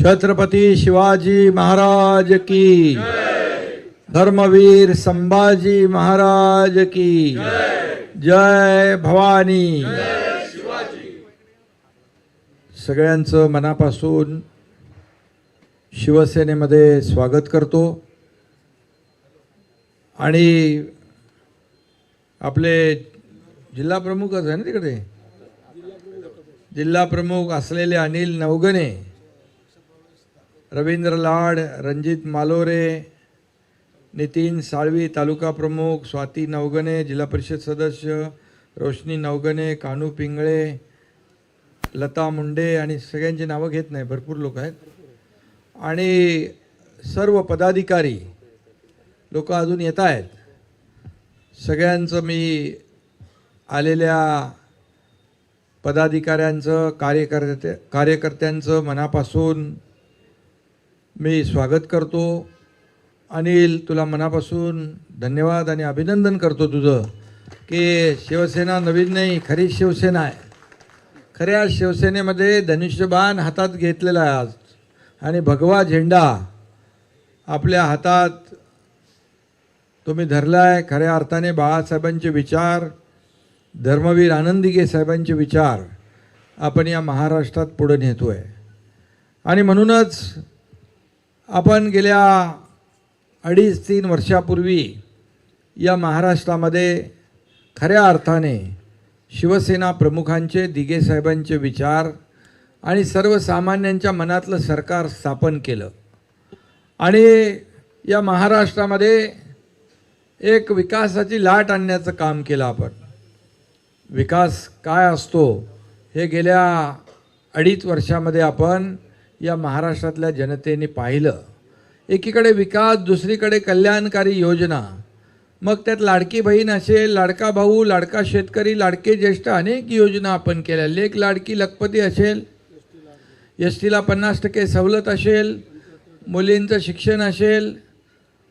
छत्रपती शिवाजी महाराज की धर्मवीर संभाजी महाराज की जय भवानी। सगळ्यांचं मनापासून शिवसेनेमध्ये स्वागत करतो. आणि आपले जिल्हा प्रमुखच आहे ना तिकडे? जिल्हा प्रमुख असलेले अनिल नवगणे. रवींद्र लाड रणजित मालोरे नितीन साळवी तालुका प्रमुख स्वाती नवगणे जिल्हा परिषद सदस्य रोशनी नवगणे कानू पिंगळे लता मुंडे आणि सगळ्यांची नावं घेत नाही भरपूर लोक आहेत. आणि सर्व पदाधिकारी लोक अजून येत आहेत. सगळ्यांचं मी आलेल्या पदाधिकाऱ्यांचं कार्यकर्ते कार्यकर्त्यांचं मनापासून मी स्वागत करतो. अनिल तुला मनापासून धन्यवाद आणि अभिनंदन करतो तुझं. की शिवसेना नवीन नाही खरी शिवसेना आहे. खऱ्या शिवसेनेमध्ये धनुष्यबाण हातात घेतलेला आहे आज. आणि भगवा झेंडा आपल्या हातात तुम्ही धरला आहे खऱ्या अर्थाने बाळासाहेबांचे विचार धर्मवीर आनंदीगे साहेबांचे विचार आपण या महाराष्ट्रात पुढे नेतो आहे आणि म्हणूनच आपण गेल्या अडीच तीन वर्षापूर्वी या महाराष्ट्रामध्ये खऱ्या अर्थाने शिवसेना प्रमुखांचे दिगेसाहेबांचे विचार आणि सर्वसामान्यांच्या मनातलं सरकार स्थापन केलं. आणि या महाराष्ट्रामध्ये एक विकासाची लाट आणण्याचं काम केलं आपण. विकास काय असतो हे गेल्या अडीच वर्षामध्ये आपण या महाराष्ट्रातल्या जनतेने पाहिलं. एकीकडे विकास दुसरीकडे कल्याणकारी योजना. मग त्यात लाडकी बहीण असेल लाडका भाऊ लाडका शेतकरी लाडके ज्येष्ठ अनेक योजना आपण केल्या. लेख लाडकी लखपती असेल एस टीला पन्नास टक्के सवलत असेल मुलींचं शिक्षण असेल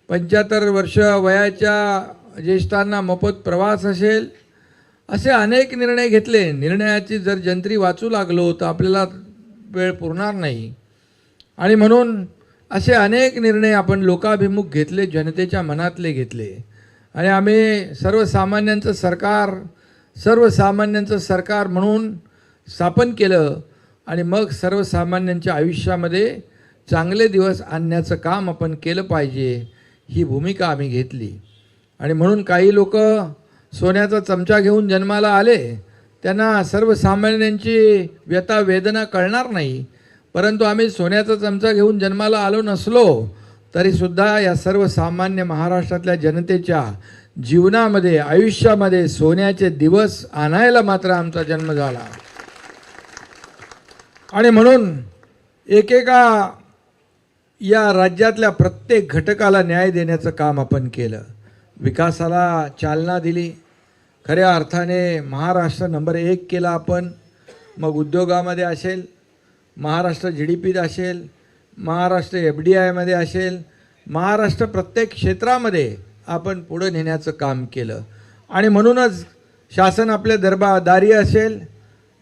पंच्याहत्तर वर्ष वयाच्या ज्येष्ठांना मोफत प्रवास असेल असे अनेक निर्णय घेतले. निर्णयाची जर जंत्री वाचू लागलो तर आपल्याला वेळ पुरणार नाही. आणि म्हणून असे अनेक निर्णय आपण लोकाभिमुख घेतले जनतेच्या मनातले घेतले. आणि आम्ही सर्वसामान्यांचं सरकार सर्वसामान्यांचं सरकार म्हणून स्थापन केलं आणि मग सर्वसामान्यांच्या आयुष्यामध्ये चांगले दिवस आणण्याचं काम आपण केलं पाहिजे ही भूमिका आम्ही घेतली. आणि म्हणून काही लोक सोन्याचा चमचा घेऊन जन्माला आले त्यांना सर्वसामान्यांची व्यथा वेदना कळणार नाही. परंतु आम्ही सोन्याचा चमचा घेऊन जन्माला आलो नसलो तरीसुद्धा या सर्वसामान्य महाराष्ट्रातल्या जनतेच्या जीवनामध्ये आयुष्यामध्ये सोन्याचे दिवस आणायला मात्र आमचा जन्म झाला. आणि म्हणून एकेका या राज्यातल्या प्रत्येक घटकाला न्याय देण्याचं काम आपण केलं. विकासाला चालना दिली. खऱ्या अर्थाने महाराष्ट्र नंबर एक केला आपण. मग उद्योगामध्ये असेल महाराष्ट्र जी डी पीत असेल महाराष्ट्र एफ डी आयमध्ये असेल महाराष्ट्र प्रत्येक क्षेत्रामध्ये आपण पुढं नेण्याचं काम केलं. आणि म्हणूनच शासन आपल्या दरबा दारी असेल.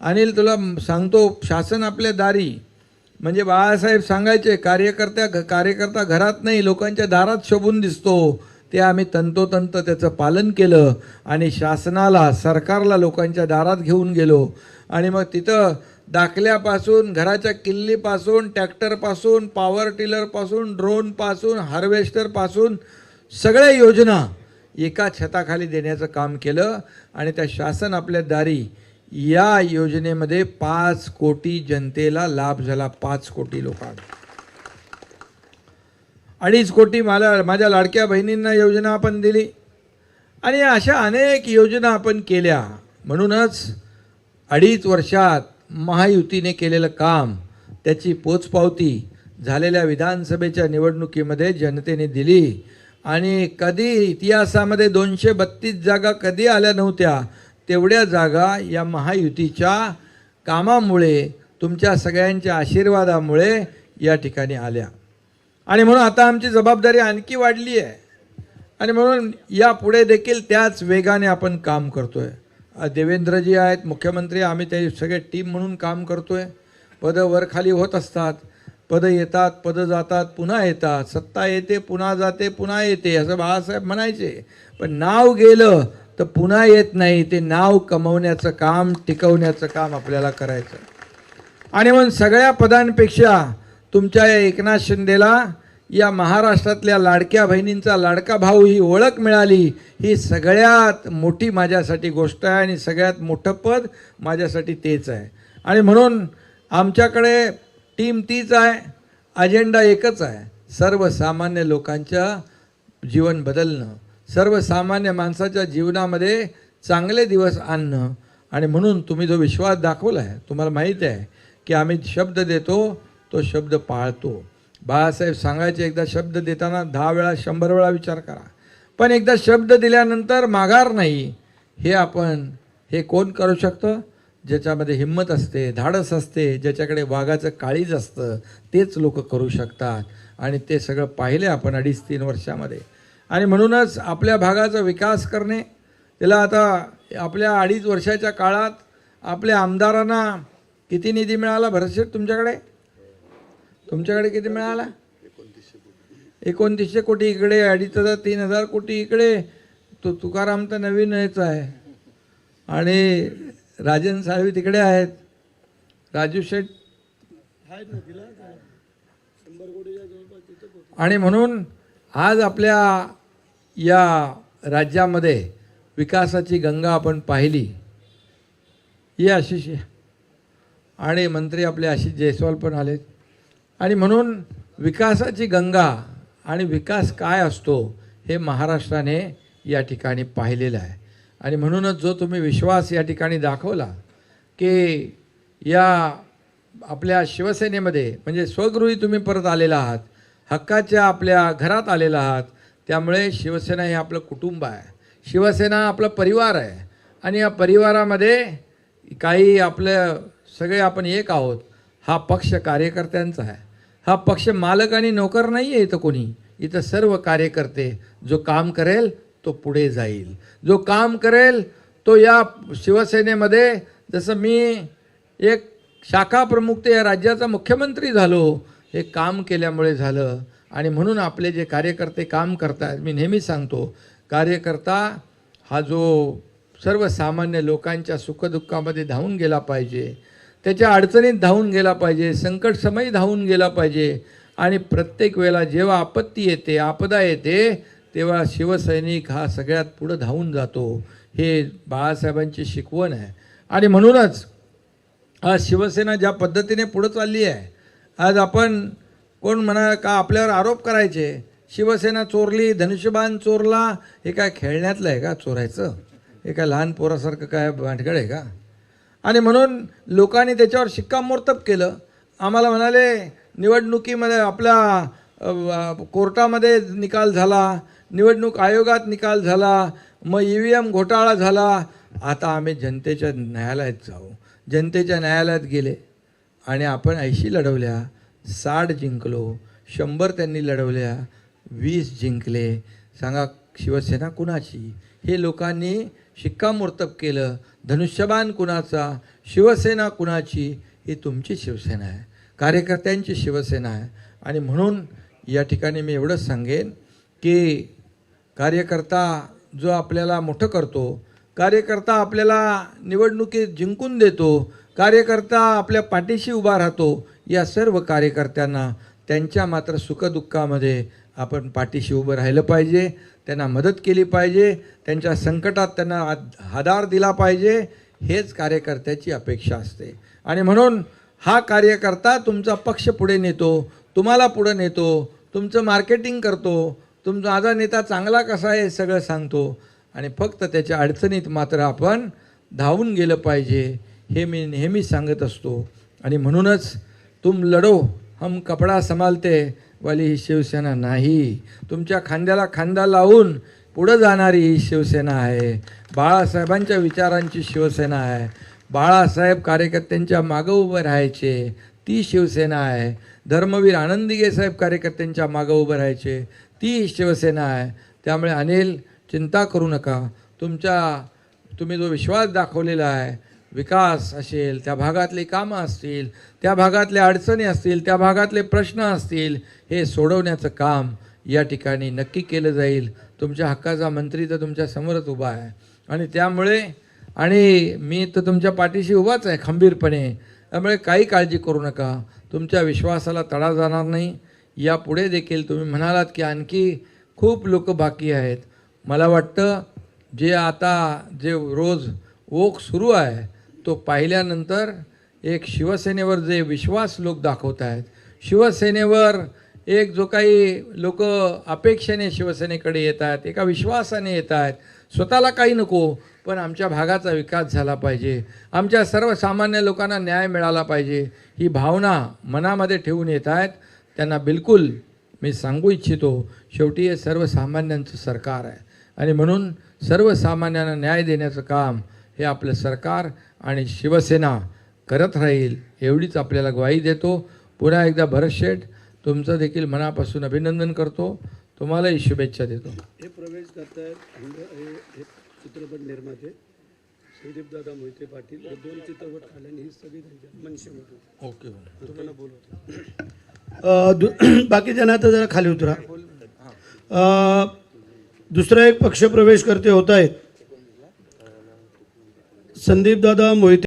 अनिल तुला सांगतो शासन आपल्या दारी. म्हणजे बाळासाहेब सांगायचे कार्यकर्त्या कार्यकर्ता घरात नाही लोकांच्या दारात शोभून दिसतो. ते आम्ही तंतोतंत त्याचं पालन केलं आणि शासनाला सरकारला लोकांच्या दारात घेऊन गेलो. आणि मग तिथं दाखल्यापासून घराच्या किल्लीपासून ट्रॅक्टरपासून पॉवर टिलरपासून ड्रोनपासून हार्वेस्टरपासून सगळ्या योजना एका छताखाली देण्याचं काम केलं आणि त्या शासन आपल्या दारी या योजनेमध्ये पाच कोटी जनतेला लाभ झाला पाच कोटी लोकांना. अडीच कोटी मला माझ्या लाडक्या बहिणींना योजना आपण दिली. आणि अशा अनेक योजना आपण केल्या. म्हणूनच अडीच वर्षात महायुतीने केलेलं काम त्याची पोचपावती झालेल्या विधानसभेच्या निवडणुकीमध्ये जनतेने दिली. आणि कधी इतिहासामध्ये दोनशे बत्तीस जागा कधी आल्या नव्हत्या तेवढ्या जागा या महायुतीच्या कामामुळे तुमच्या सगळ्यांच्या आशीर्वादामुळे या ठिकाणी आल्या. आणि म्हणून आता आमची जबाबदारी आणखी वाढली आहे आणि म्हणून यापुढे देखील त्याच वेगाने आपण काम करतो आहे देवेंद्रजी आहेत मुख्यमंत्री आम्ही ते सगळे टीम म्हणून काम करतो आहे पदं वरखाली होत असतात. पदं येतात पदं जातात पुन्हा येतात. सत्ता येते पुन्हा जाते पुन्हा येते असं बाळासाहेब म्हणायचे. पण नाव गेलं तर पुन्हा येत नाही. ते नाव कमवण्याचं काम टिकवण्याचं काम आपल्याला करायचं. आणि म्हणून सगळ्या पदांपेक्षा तुमच्या या एकनाथ शिंदेला या महाराष्ट्रातल्या लाडक्या बहिणींचा लाडका भाऊ ही ओळख मिळाली. ही सगळ्यात मोठी माझ्यासाठी गोष्ट आहे आणि सगळ्यात मोठं पद माझ्यासाठी तेच आहे. आणि म्हणून आमच्याकडे टीम तीच आहे अजेंडा एकच आहे. सर्वसामान्य लोकांच्या जीवन बदलणं सर्वसामान्य माणसाच्या जीवनामध्ये चांगले दिवस आणणं. आणि म्हणून तुम्ही जो विश्वास दाखवला आहे तुम्हाला माहीत आहे की आम्ही शब्द देतो तो शब्द पाळतो. बाळासाहेब सांगायचे एकदा शब्द देताना दहा वेळा शंभर वेळा विचार करा. पण एकदा शब्द दिल्यानंतर माघार नाही हे आपण हे कोण करू शकतं? ज्याच्यामध्ये हिंमत असते धाडस असते ज्याच्याकडे वाघाचं काळीज असतं तेच लोक करू शकतात. आणि ते सगळं पाहिले आपण अडीच तीन वर्षामध्ये. आणि म्हणूनच आपल्या भागाचा विकास करणे त्याला आता आपल्या अडीच वर्षाच्या काळात आपल्या आमदारांना किती निधी मिळाला भरसेट तुमच्याकडे? तुमच्याकडे किती मिळाला? एकोणतीसशे कोटी इकडे अडीच हजार तीन हजार कोटी इकडे. तो तुकाराम तर नवीन यायचा आहे. आणि राजन साळवी तिकडे आहेत. राजू शेठ आणि म्हणून आज आपल्या या राज्यामध्ये विकासाची गंगा आपण पाहिली. ही आशिष आणि मंत्री आपले आशिष जयस्वाल पण आलेत. आणि म्हणून विकासाची गंगा आणि विकास काय असतो हे महाराष्ट्राने या ठिकाणी पाहिलेलं आहे. आणि म्हणूनच जो तुम्ही विश्वास या ठिकाणी दाखवला की या आपल्या शिवसेनेमध्ये म्हणजे स्वगृही तुम्ही परत आलेला आहात हक्काच्या आपल्या घरात आलेला आहात त्यामुळे शिवसेना हे आपलं कुटुंब आहे. शिवसेना आपला परिवार आहे. आणि या परिवारामध्ये काही आपलं सगळे आपण एक आहोत हा पक्ष कार्यकर्त्यांचा आहे. हा पक्ष मालक आणि नोकर नाही आहे इथं कोणी. इथं सर्व कार्यकर्ते जो काम करेल तो पुढे जाईल. जो काम करेल तो या शिवसेनेमध्ये जसं मी एक शाखा प्रमुख ते या राज्याचा मुख्यमंत्री झालो हे काम केल्यामुळे झालं. आणि म्हणून आपले जे कार्यकर्ते काम करतात मी नेहमी सांगतो कार्यकर्ता हा जो सर्वसामान्य लोकांच्या सुखदुःखामध्ये धावून गेला पाहिजे. त्याच्या अडचणीत धावून गेला पाहिजे संकटसमयी धावून गेला पाहिजे. आणि प्रत्येक वेळेला जेव्हा आपत्ती येते आपदा येते तेव्हा शिवसैनिक हा सगळ्यात पुढं धावून जातो. हे बाळासाहेबांची शिकवण आहे. आणि म्हणूनच आज शिवसेना ज्या पद्धतीने पुढं चालली आहे आज आपण कोण म्हणा का आपल्यावर आरोप करायचे शिवसेना चोरली धनुष्यबाण चोरला हे काय खेळण्यातलं आहे का चोरायचं? हे काय लहान पोरासारखं काय भांडगड आहे का? आणि म्हणून लोकांनी त्याच्यावर शिक्कामोर्तब केलं. आम्हाला म्हणाले निवडणुकीमध्ये आपल्या कोर्टामध्ये निकाल झाला निवडणूक आयोगात निकाल झाला मग ई व्ही एम घोटाळा झाला. आता आम्ही जनतेच्या न्यायालयात जाऊ. जनतेच्या न्यायालयात गेले. आणि आपण ऐंशी लढवल्या साठ जिंकलो शंभर त्यांनी लढवल्या वीस जिंकले. सांगा शिवसेना कुणाची? हे लोकांनी शिक्कामोर्तब केलं. धनुष्यबाण कुणाचा? शिवसेना कुणाची? ही तुमची शिवसेना आहे. कार्यकर्त्यांची शिवसेना आहे. आणि म्हणून या ठिकाणी मी एवढंच सांगेन की कार्यकर्ता जो आपल्याला मोठं करतो कार्यकर्ता आपल्याला निवडणुकीत जिंकून देतो कार्यकर्ता आपल्या पाठीशी उभा राहतो या सर्व कार्यकर्त्यांना त्यांच्या मात्र सुखदुःखामध्ये आपण पाठीशी उभं राहिलं पाहिजे त्यांना मदत केली पाहिजे त्यांच्या संकटात त्यांना आधार दिला पाहिजे हेच कार्यकर्त्याची अपेक्षा असते. आणि म्हणून हा कार्यकर्ता तुमचा पक्ष पुढे नेतो तुम्हाला पुढे नेतो तुमचं मार्केटिंग करतो तुमचा माझा नेता चांगला कसा आहे हे सगळं सांगतो. आणि फक्त त्याच्या अडचणीत मात्र आपण धावून गेलं पाहिजे हे मी नेहमी सांगत असतो. आणि म्हणूनच तुम लढो हम कपडा संभालते वाली ही शिवसेना नाही. तुमच्या खांद्याला खांदा लावून पुढं जाणारी ही शिवसेना आहे. बाळासाहेबांच्या विचारांची शिवसेना आहे. बाळासाहेब कार्यकर्त्यांच्या मागं उभं राहायचे ती शिवसेना आहे. धर्मवीर आनंदीगे साहेब कार्यकर्त्यांच्या मागं उभं राहायचे ती शिवसेना आहे. त्यामुळे अनिल चिंता करू नका. तुमच्या तुम्ही जो विश्वास दाखवलेला आहे विकास असेल त्या भागातली कामं असतील त्या भागातल्या अडचणी असतील त्या भागातले प्रश्न असतील हे सोडवण्याचं काम या ठिकाणी नक्की केलं जाईल. तुमच्या हक्काचा मंत्री तर तुमच्या समोरच उभा आहे. आणि त्यामुळे आणि मी तर तुमच्या पाठीशी उभाच आहे खंबीरपणे. त्यामुळे काही काळजी करू नका. तुमच्या विश्वासाला तडा जाणार नाही. यापुढे देखील तुम्ही म्हणालात की आणखी खूप लोक बाकी आहेत. मला वाटतं जे आता जे रोज ओघ सुरू आहे तो पाहिल्यानंतर एक शिवसेनेवर जे विश्वास लोक दाखवत आहेत शिवसेनेवर एक जो काही लोक अपेक्षेने शिवसेनेकडे येत आहेत एका विश्वासाने येत आहेत स्वतःला काही नको पण आमच्या भागाचा विकास झाला पाहिजे. आमच्या सर्वसामान्य लोकांना न्याय मिळाला पाहिजे. ही भावना मनामध्ये ठेवून येत आहेत. त्यांना बिलकुल मी सांगू इच्छितो शेवटी हे सर्वसामान्यांचं सरकार आहे. आणि म्हणून सर्वसामान्यांना न्याय देण्याचं काम हे आपलं सरकार आणि शिवसेना करत राहील एवढीच आपल्याला ग्वाही देतो. पुन्हा एकदा भरत शेठ तुमचं देखील मनापासून अभिनंदन करतो. तुम्हालाही शुभेच्छा देतो. हे प्रवेश हे चित्रपट निर्माते दादा मोहिते पाटील. हे दोन चित्रपट काढल्याने ही सगळी मनशेमधून ओके. तुम्हाला बोलवतो. बाकी जण आता जरा खाली उतरा. दुसरा एक पक्ष प्रवेश करते होत आहेत. संदीप दादा मोहिते